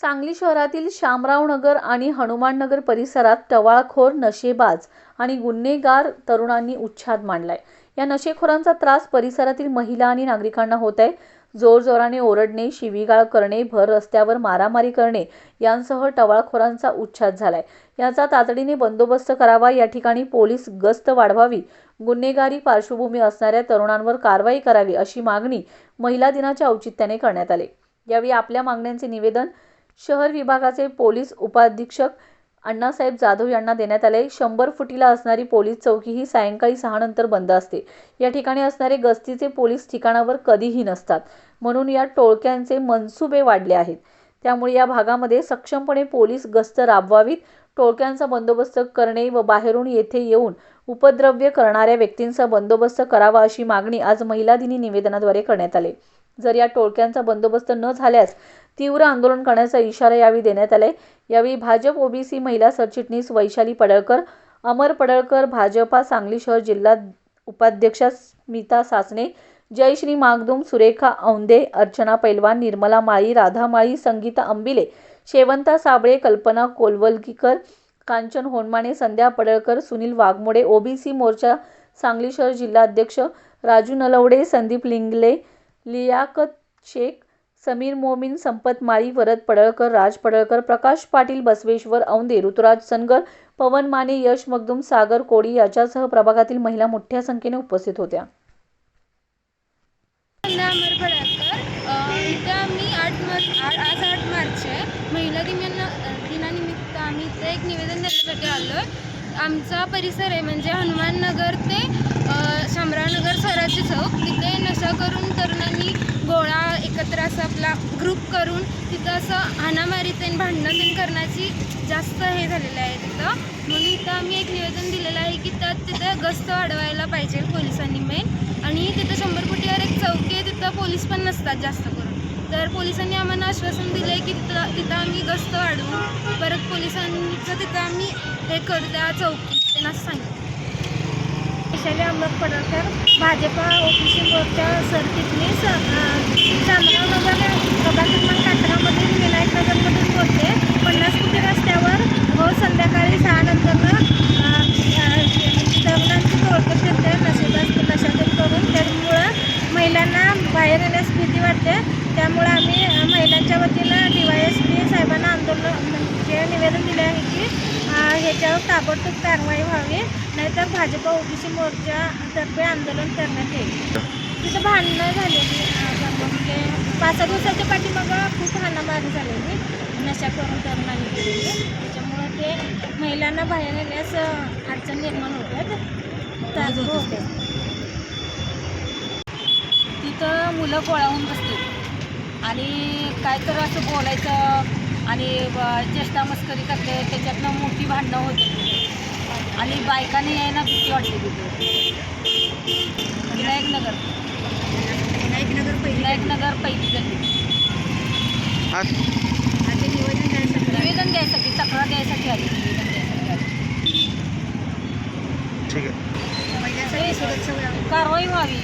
सांगली शहरातील शामराव नगर आणि हनुमान नगर परिसरात टवाळखोर नशेबाज आणि गुन्हेगार तरुणांनी उच्छाद मांडलाय. या नशेखोरांचा त्रास परिसरातील महिला आणि नागरिकांना होत आहे. जोरजोराने ओरडणे शिवीगाळ करणे भर रस्त्यावर मारामारी करणे यांसह टवाळखोरांचा उच्छाद झालाय. याचा तातडीने बंदोबस्त करावा. या ठिकाणी पोलीस गस्त वाढवावी. गुन्हेगारी पार्श्वभूमी असणाऱ्या तरुणांवर कारवाई करावी अशी मागणी महिला दिनाच्या औचित्याने करण्यात आले. यावेळी आपल्या मागण्यांचे निवेदन शहर विभागाचे पोलीस उपाधीक्षक अण्णासाहेब जाधव यांना देण्यात आले. शंभर फुटीला असणारी पोलीस चौकी ही सायंकाळी सहा नंतर बंद असते. या ठिकाणी असणारे गस्तीचे पोलीस ठिकाणावर कधीही नसतात. म्हणून या टोळक्यांचे मनसुबे वाढले आहेत. त्यामुळे या भागामध्ये सक्षमपणे पोलीस गस्त राबवावीत. टोळक्यांचा बंदोबस्त करणे व बाहेरून येथे येऊन उपद्रव्य करणाऱ्या व्यक्तींचा बंदोबस्त करावा अशी मागणी आज महिला दिनी निवेदनाद्वारे करण्यात आले. जर या टोळक्यांचा बंदोबस्त न झाल्यास तीव्र आंदोलन करण्याचा इशारा यावेळी देण्यात आलाय. यावेळी भाजप ओबीसी महिला सरचिटणीस वैशाली पडळकर अमर पडळकर भाजपा सांगली शहर जिल्हा उपाध्यक्षा स्मिता सासणे जयश्री मागदूम सुरेखा औंदे अर्चना पैलवान निर्मला माळी राधा माळी संगीता अंबिले शेवंता साबळे कल्पना कोलवलकीकर कांचन होनमाने संध्या पडळकर सुनील वाघमोडे ओबीसी मोर्चा सांगली शहर जिल्हा अध्यक्ष राजू नलवडे संदीप लिंगले लियाकत शेख समीर मोमीन संपत माळी वरद पडळकर राज पडळकर प्रकाश पाटील बसवेश्वर औंदे ऋतुराज सनगर पवन माने यश मगदुम सागर कोळी याच्यासह प्रभागातील महिला मोठ्या संख्येने उपस्थित होत्या. आठ आठ महिला दिनानिमित्त आम्ही इथे एक निवेदन देण्यासाठी आलो आहे आमचा परिसर आहे म्हणजे हनुमान नगर ते शामरावनगर स्वराज्य चौक. तिथे नशा करून तरुणांनी गोळा एकत्र असं आपला ग्रुप करून तिथं असं हाणामारी ते भांडणं ते करण्याची जास्त हे झालेलं आहे तिथं. म्हणून इथं आम्ही एक निवेदन दिलेलं आहे की त्यात तिथं गस्त वाढवायला पाहिजे पोलिसांनी मेन आणि तिथं शंभर फुटीवर एक चौकी आहे तिथं पोलीस पण नसतात जास्त. करून तर पोलिसांनी आम्हाला आश्वासन दिलं आहे की तिथं तिथं आम्ही गस्त वाढवू. परत पोलिसांचं तिथं आम्ही हे करू त्या चौकी त्यांना सांगितलं. वैशाली अमर पडळकर भाजपा ओबीसी मोर्चा सरचिटणीस शामरावनगर प्रभाग क्रमांक अठरामधील विनायक नगरमधून बोलते. पन्नास फुटी रस्त्यावर व संध्याकाळी सहा नंतरनं तरुणांची टोळके फिरते नशेबाज नशातून करून त्यामुळं महिलांना बाहेर येण्यास भीती वाटते. त्यामुळं आम्ही महिलांच्या वतीनं डी वाय एस पी साहेबांना आंदोलन म्हणजे निवेदन दिले आहे की ह्याच्यावर ताबडतोब कारवाई व्हावी नाहीतर भाजपा ओबीसी मोर्चातर्फे आंदोलन करण्यात येईल. तिथं भांडणं झालेली म्हणजे पाच सहा दिवसाच्या पाठीमागं खूप हाणामारी झालेली नशा करून तरुणांनी केलेली त्याच्यामुळं ते महिलांना बाहेर येण्यास अडचण निर्माण होतात होते तिथं मुलं गोळाहून बसते आणि काय तर असं बोलायचं आणि चेष्टा मस्करी करते त्याच्यातनं मोठी भांडणं होते. आणि बायकांनी यायला भीती वाटते तिथे. विनायक नगर. विनायक नगर विनायक नगर पहिली गल्ली. निवेदन द्यायसाठी तक्रार द्यायसाठी आली. निवेदन द्यायसाठी आली. ठीक आहे. कारवाई व्हावी.